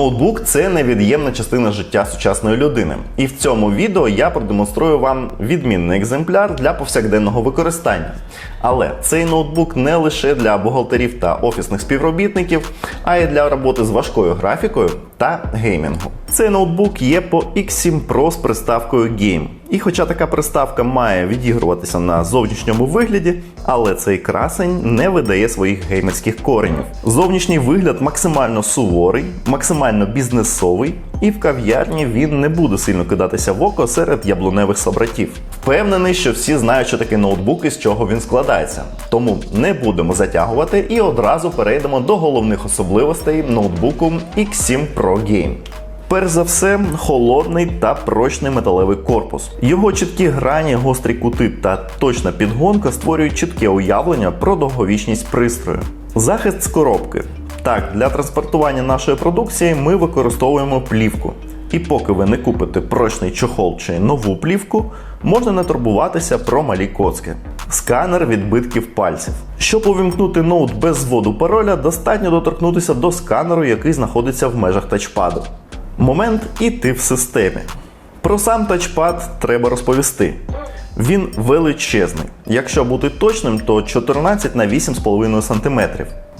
Ноутбук це невід'ємна частина життя сучасної людини. І в цьому відео я продемонструю вам відмінний екземпляр для повсякденного використання. Але цей ноутбук не лише для бухгалтерів та офісних співробітників, а й для роботи з важкою графікою та геймінгу. Цей ноутбук є по X7 Pro з приставкою Game. І хоча така приставка має відігруватися на зовнішньому вигляді, але цей красень не видає своїх геймерських коренів. Зовнішній вигляд максимально суворий, максимально бізнесовий, і в кав'ярні він не буде сильно кидатися в око серед яблуневих собратів. Впевнений, що всі знають, що таке ноутбук і з чого він складається. Тому не будемо затягувати і одразу перейдемо до головних особливостей ноутбуку X7 Pro Game. Перш за все, холодний та прочний металевий корпус. Його чіткі грані, гострі кути та точна підгонка створюють чітке уявлення про довговічність пристрою. Захист з коробки. Так, для транспортування нашої продукції ми використовуємо плівку. І поки ви не купите прочний чохол чи нову плівку, можна не турбуватися про малі коцки. Сканер відбитків пальців. Щоб увімкнути ноут без зводу пароля, достатньо доторкнутися до сканеру, який знаходиться в межах тачпаду. Момент іти в системі. Про сам тачпад треба розповісти. Він величезний. Якщо бути точним, то 14 на 8,5 см.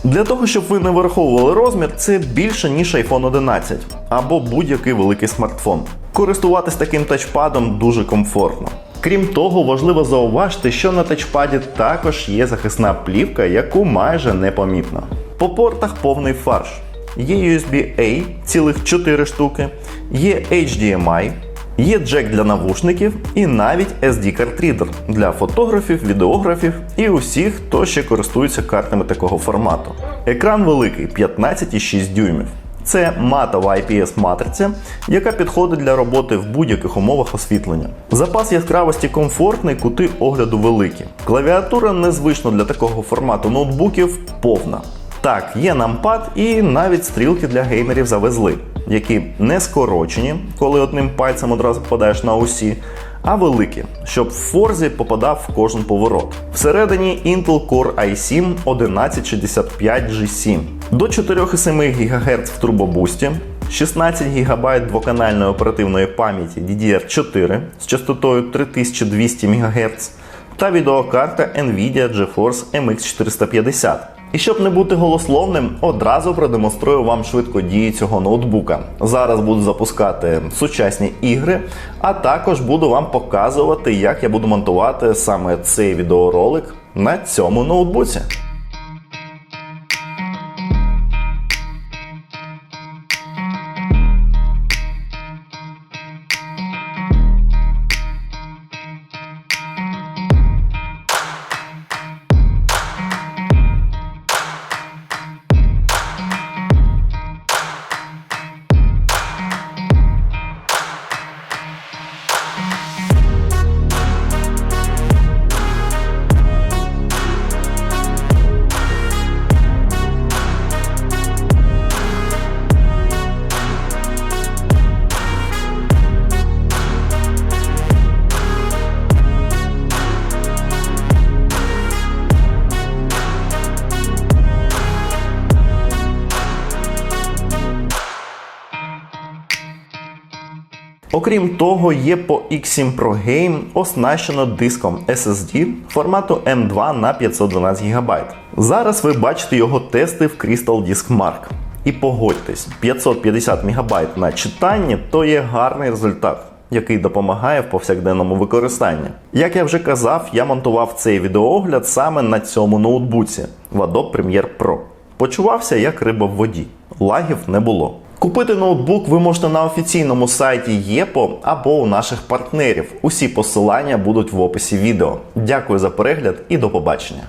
Для того, щоб ви не вираховували розмір, це більше, ніж iPhone 11 або будь-який великий смартфон. Користуватись таким тачпадом дуже комфортно. Крім того, важливо зауважити, що на тачпаді також є захисна плівка, яку майже непомітно. По портах повний фарш. Є USB-A, цілих 4 штуки, є HDMI, є джек для навушників і навіть SD-картрідер для фотографів, відеографів і усіх, хто ще користується картами такого формату. Екран великий 15,6 дюймів. Це матова IPS матриця, яка підходить для роботи в будь-яких умовах освітлення. Запас яскравості комфортний, кути огляду великі. Клавіатура незвично для такого формату ноутбуків повна. Так, є нампад і навіть стрілки для геймерів завезли, які не скорочені, коли одним пальцем одразу попадаєш на усі, а великі, щоб в форзі попадав в кожен поворот. Всередині Intel Core i7 1165G7 до 4,7 ГГц в турбобусті. 16 ГБ двоканальної оперативної пам'яті DDR4 з частотою 3200 МГц та відеокарта Nvidia GeForce MX 450. І щоб не бути голословним, одразу продемонструю вам швидко дії цього ноутбука. Зараз буду запускати сучасні ігри, а також буду вам показувати, як я буду монтувати саме цей відеоролик на цьому ноутбуці. Окрім того, є по X7 Pro Game оснащено диском SSD формату M2 на 512 ГБ. Зараз ви бачите його тести в Crystal Disk Mark. І погодьтесь, 550 МБ на читанні то є гарний результат, який допомагає в повсякденному використанні. Як я вже казав, я монтував цей відеоогляд саме на цьому ноутбуці в Adobe Premiere Pro. Почувався як риба в воді, лагів не було. Купити ноутбук ви можете на офіційному сайті ЄПО або у наших партнерів. Усі посилання будуть в описі відео. Дякую за перегляд і до побачення.